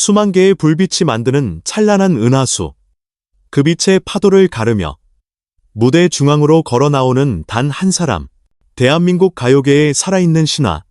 수만 개의 불빛이 만드는 찬란한 은하수. 그 빛의 파도를 가르며 무대 중앙으로 걸어 나오는 단 한 사람. 대한민국 가요계의 살아있는 신화.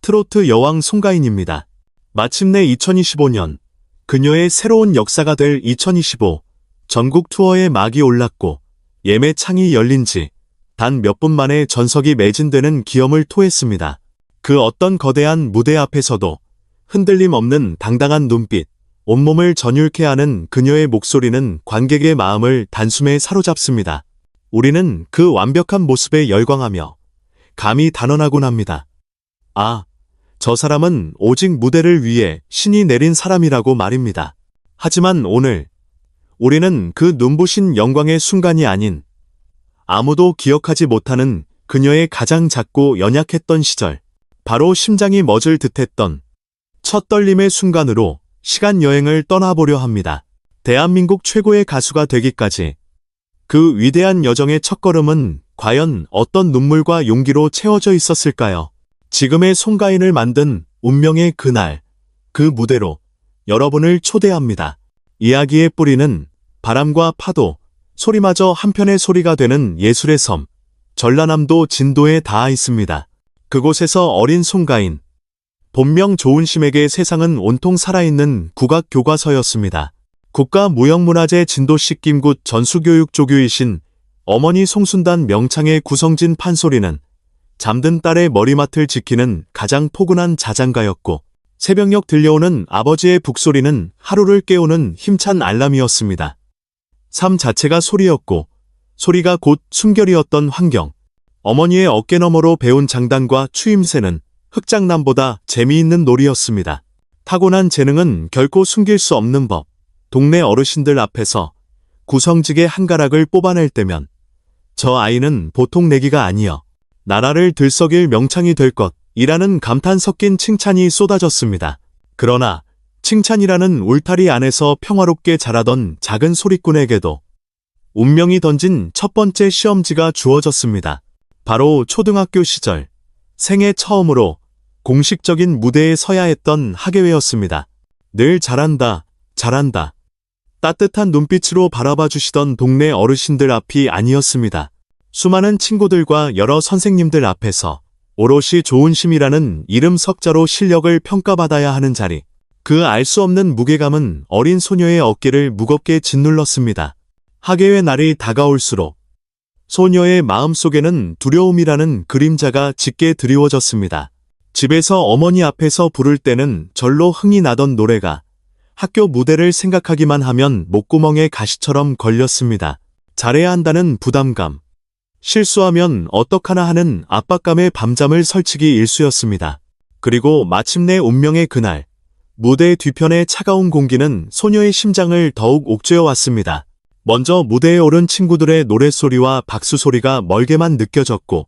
트로트 여왕 송가인입니다. 마침내 2025년 그녀의 새로운 역사가 될 2025 전국 투어의 막이 올랐고 예매 창이 열린 지 단 몇 분 만에 전석이 매진되는 기염을 토했습니다. 그 어떤 거대한 무대 앞에서도 흔들림 없는 당당한 눈빛, 온몸을 전율케 하는 그녀의 목소리는 관객의 마음을 단숨에 사로잡습니다. 우리는 그 완벽한 모습에 열광하며 감히 단언하곤 합니다. 아, 저 사람은 오직 무대를 위해 신이 내린 사람이라고 말입니다. 하지만 오늘 우리는 그 눈부신 영광의 순간이 아닌 아무도 기억하지 못하는 그녀의 가장 작고 연약했던 시절, 바로 심장이 멎을 듯했던 첫 떨림의 순간으로 시간 여행을 떠나보려 합니다. 대한민국 최고의 가수가 되기까지 그 위대한 여정의 첫걸음은 과연 어떤 눈물과 용기로 채워져 있었을까요? 지금의 송가인을 만든 운명의 그날, 그 무대로 여러분을 초대합니다. 이야기의 뿌리는 바람과 파도, 소리마저 한편의 소리가 되는 예술의 섬, 전라남도 진도에 닿아 있습니다. 그곳에서 어린 송가인, 본명 조은심에게 세상은 온통 살아있는 국악 교과서였습니다. 국가무형문화재 진도시 김굿 전수교육 조교이신 어머니 송순단 명창의 구성진 판소리는 잠든 딸의 머리맡을 지키는 가장 포근한 자장가였고 새벽녘 들려오는 아버지의 북소리는 하루를 깨우는 힘찬 알람이었습니다. 삶 자체가 소리였고 소리가 곧 숨결이었던 환경. 어머니의 어깨너머로 배운 장단과 추임새는 흑장남보다 재미있는 놀이였습니다. 타고난 재능은 결코 숨길 수 없는 법. 동네 어르신들 앞에서 구성직의 한 가락을 뽑아낼 때면 저 아이는 보통 내기가 아니여 나라를 들썩일 명창이 될 것이라는 감탄 섞인 칭찬이 쏟아졌습니다. 그러나 칭찬이라는 울타리 안에서 평화롭게 자라던 작은 소리꾼에게도 운명이 던진 첫 번째 시험지가 주어졌습니다. 바로 초등학교 시절 생애 처음으로 공식적인 무대에 서야 했던 학예회였습니다. 늘 잘한다, 잘한다. 따뜻한 눈빛으로 바라봐 주시던 동네 어르신들 앞이 아니었습니다. 수많은 친구들과 여러 선생님들 앞에서 오롯이 좋은 심이라는 이름 석자로 실력을 평가받아야 하는 자리. 그 알 수 없는 무게감은 어린 소녀의 어깨를 무겁게 짓눌렀습니다. 학예회 날이 다가올수록 소녀의 마음속에는 두려움이라는 그림자가 짙게 드리워졌습니다. 집에서 어머니 앞에서 부를 때는 절로 흥이 나던 노래가 학교 무대를 생각하기만 하면 목구멍에 가시처럼 걸렸습니다. 잘해야 한다는 부담감. 실수하면 어떡하나 하는 압박감에 밤잠을 설치기 일쑤였습니다. 그리고 마침내 운명의 그날, 무대 뒤편의 차가운 공기는 소녀의 심장을 더욱 옥죄어 왔습니다. 먼저 무대에 오른 친구들의 노랫소리와 박수소리가 멀게만 느껴졌고,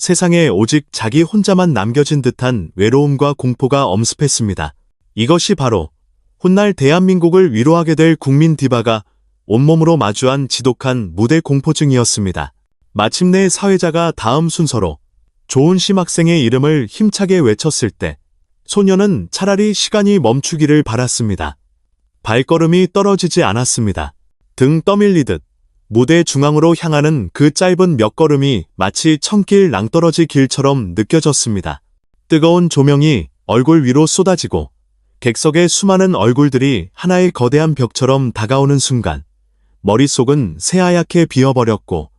세상에 오직 자기 혼자만 남겨진 듯한 외로움과 공포가 엄습했습니다. 이것이 바로 훗날 대한민국을 위로하게 될 국민 디바가 온몸으로 마주한 지독한 무대 공포증이었습니다. 마침내 사회자가 다음 순서로 조은심 학생의 이름을 힘차게 외쳤을 때 소녀는 차라리 시간이 멈추기를 바랐습니다. 발걸음이 떨어지지 않았습니다. 등 떠밀리듯 무대 중앙으로 향하는 그 짧은 몇 걸음이 마치 천길 낭떠러지 길처럼 느껴졌습니다. 뜨거운 조명이 얼굴 위로 쏟아지고 객석의 수많은 얼굴들이 하나의 거대한 벽처럼 다가오는 순간 머릿속은 새하얗게 비어버렸고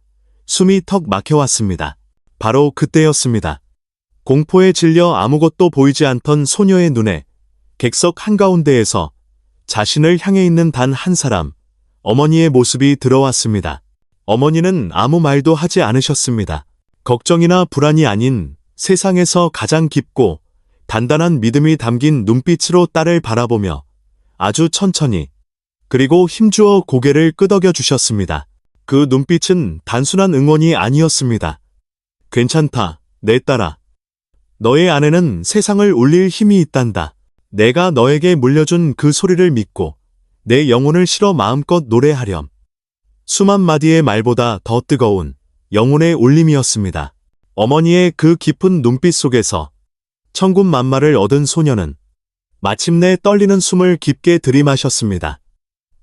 숨이 턱 막혀왔습니다. 바로 그때였습니다. 공포에 질려 아무것도 보이지 않던 소녀의 눈에 객석 한가운데에서 자신을 향해 있는 단 한 사람, 어머니의 모습이 들어왔습니다. 어머니는 아무 말도 하지 않으셨습니다. 걱정이나 불안이 아닌 세상에서 가장 깊고 단단한 믿음이 담긴 눈빛으로 딸을 바라보며 아주 천천히 그리고 힘주어 고개를 끄덕여 주셨습니다. 그 눈빛은 단순한 응원이 아니었습니다. 괜찮다, 내 딸아. 너의 아내는 세상을 울릴 힘이 있단다. 내가 너에게 물려준 그 소리를 믿고 내 영혼을 실어 마음껏 노래하렴. 수만 마디의 말보다 더 뜨거운 영혼의 울림이었습니다. 어머니의 그 깊은 눈빛 속에서 천군 만마를 얻은 소녀는 마침내 떨리는 숨을 깊게 들이마셨습니다.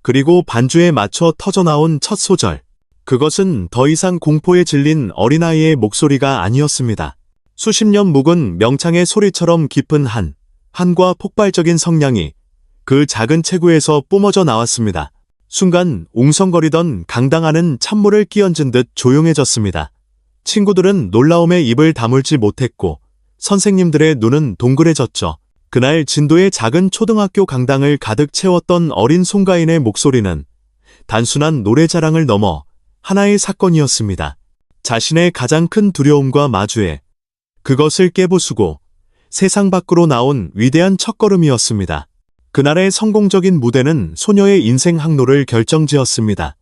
그리고 반주에 맞춰 터져나온 첫 소절. 그것은 더 이상 공포에 질린 어린아이의 목소리가 아니었습니다. 수십 년 묵은 명창의 소리처럼 깊은 한, 한과 폭발적인 성량이 그 작은 체구에서 뿜어져 나왔습니다. 순간 웅성거리던 강당하는 찬물을 끼얹은 듯 조용해졌습니다. 친구들은 놀라움에 입을 다물지 못했고 선생님들의 눈은 동그래졌죠. 그날 진도의 작은 초등학교 강당을 가득 채웠던 어린 송가인의 목소리는 단순한 노래 자랑을 넘어 하나의 사건이었습니다. 자신의 가장 큰 두려움과 마주해 그것을 깨부수고 세상 밖으로 나온 위대한 첫걸음이었습니다. 그날의 성공적인 무대는 소녀의 인생 항로를 결정지었습니다.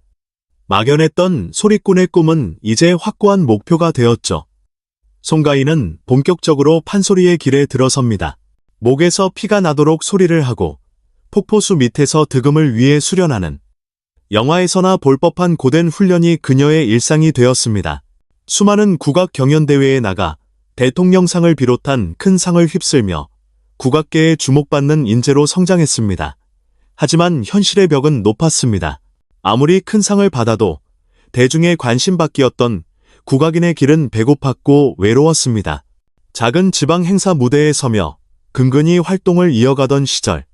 막연했던 소리꾼의 꿈은 이제 확고한 목표가 되었죠. 송가인은 본격적으로 판소리의 길에 들어섭니다. 목에서 피가 나도록 소리를 하고 폭포수 밑에서 득음을 위해 수련하는 영화에서나 볼 법한 고된 훈련이 그녀의 일상이 되었습니다. 수많은 국악 경연대회에 나가 대통령상을 비롯한 큰 상을 휩쓸며 국악계에 주목받는 인재로 성장했습니다. 하지만 현실의 벽은 높았습니다. 아무리 큰 상을 받아도 대중의 관심받기였던 국악인의 길은 배고팠고 외로웠습니다. 작은 지방 행사 무대에 서며 근근히 활동을 이어가던 시절,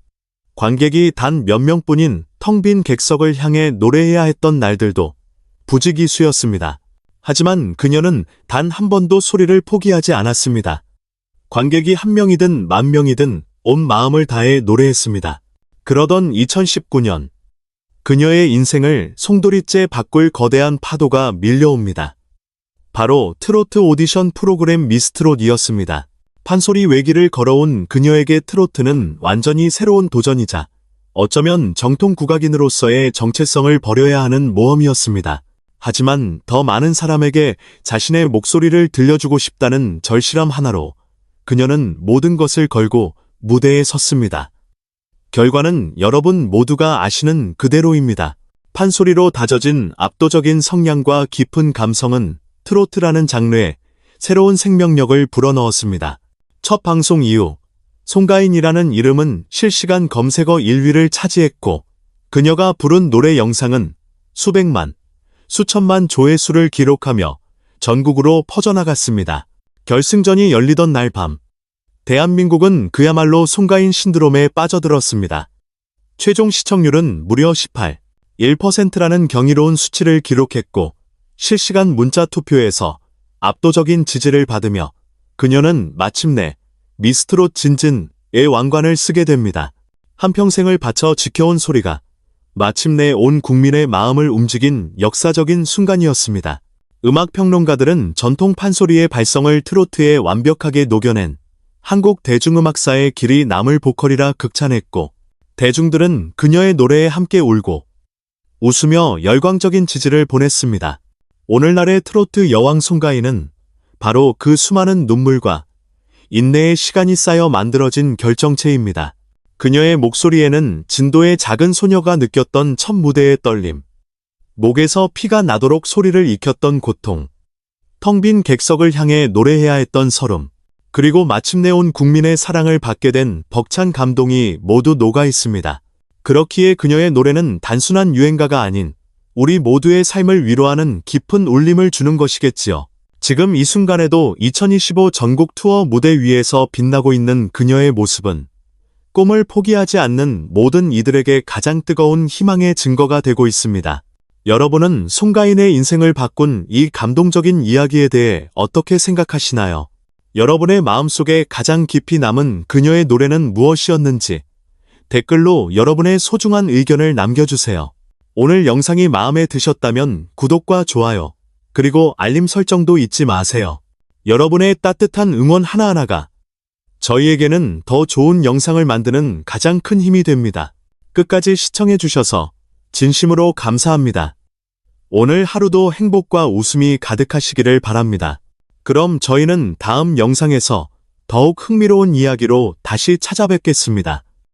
관객이 단 몇 명뿐인 텅 빈 객석을 향해 노래해야 했던 날들도 부지기수였습니다. 하지만 그녀는 단 한 번도 소리를 포기하지 않았습니다. 관객이 한 명이든 만 명이든 온 마음을 다해 노래했습니다. 그러던 2019년, 그녀의 인생을 송도리째 바꿀 거대한 파도가 밀려옵니다. 바로 트로트 오디션 프로그램 미스트롯이었습니다. 판소리 외길을 걸어온 그녀에게 트로트는 완전히 새로운 도전이자 어쩌면 정통 국악인으로서의 정체성을 버려야 하는 모험이었습니다. 하지만 더 많은 사람에게 자신의 목소리를 들려주고 싶다는 절실함 하나로 그녀는 모든 것을 걸고 무대에 섰습니다. 결과는 여러분 모두가 아시는 그대로입니다. 판소리로 다져진 압도적인 성량과 깊은 감성은 트로트라는 장르에 새로운 생명력을 불어넣었습니다. 첫 방송 이후 송가인이라는 이름은 실시간 검색어 1위를 차지했고 그녀가 부른 노래 영상은 수백만, 수천만 조회수를 기록하며 전국으로 퍼져나갔습니다. 결승전이 열리던 날 밤, 대한민국은 그야말로 송가인 신드롬에 빠져들었습니다. 최종 시청률은 무려 18, 1%라는 경이로운 수치를 기록했고 실시간 문자 투표에서 압도적인 지지를 받으며 그녀는 마침내 미스트롯 진진의 왕관을 쓰게 됩니다. 한평생을 바쳐 지켜온 소리가 마침내 온 국민의 마음을 움직인 역사적인 순간이었습니다. 음악 평론가들은 전통 판소리의 발성을 트로트에 완벽하게 녹여낸 한국 대중음악사의 길이 남을 보컬이라 극찬했고 대중들은 그녀의 노래에 함께 울고 웃으며 열광적인 지지를 보냈습니다. 오늘날의 트로트 여왕 송가인은 바로 그 수많은 눈물과 인내의 시간이 쌓여 만들어진 결정체입니다. 그녀의 목소리에는 진도의 작은 소녀가 느꼈던 첫 무대의 떨림, 목에서 피가 나도록 소리를 익혔던 고통, 텅 빈 객석을 향해 노래해야 했던 서름, 그리고 마침내 온 국민의 사랑을 받게 된 벅찬 감동이 모두 녹아 있습니다. 그렇기에 그녀의 노래는 단순한 유행가가 아닌 우리 모두의 삶을 위로하는 깊은 울림을 주는 것이겠지요. 지금 이 순간에도 2025 전국 투어 무대 위에서 빛나고 있는 그녀의 모습은 꿈을 포기하지 않는 모든 이들에게 가장 뜨거운 희망의 증거가 되고 있습니다. 여러분은 송가인의 인생을 바꾼 이 감동적인 이야기에 대해 어떻게 생각하시나요? 여러분의 마음속에 가장 깊이 남은 그녀의 노래는 무엇이었는지 댓글로 여러분의 소중한 의견을 남겨주세요. 오늘 영상이 마음에 드셨다면 구독과 좋아요, 그리고 알림 설정도 잊지 마세요. 여러분의 따뜻한 응원 하나하나가 저희에게는 더 좋은 영상을 만드는 가장 큰 힘이 됩니다. 끝까지 시청해주셔서 진심으로 감사합니다. 오늘 하루도 행복과 웃음이 가득하시기를 바랍니다. 그럼 저희는 다음 영상에서 더욱 흥미로운 이야기로 다시 찾아뵙겠습니다.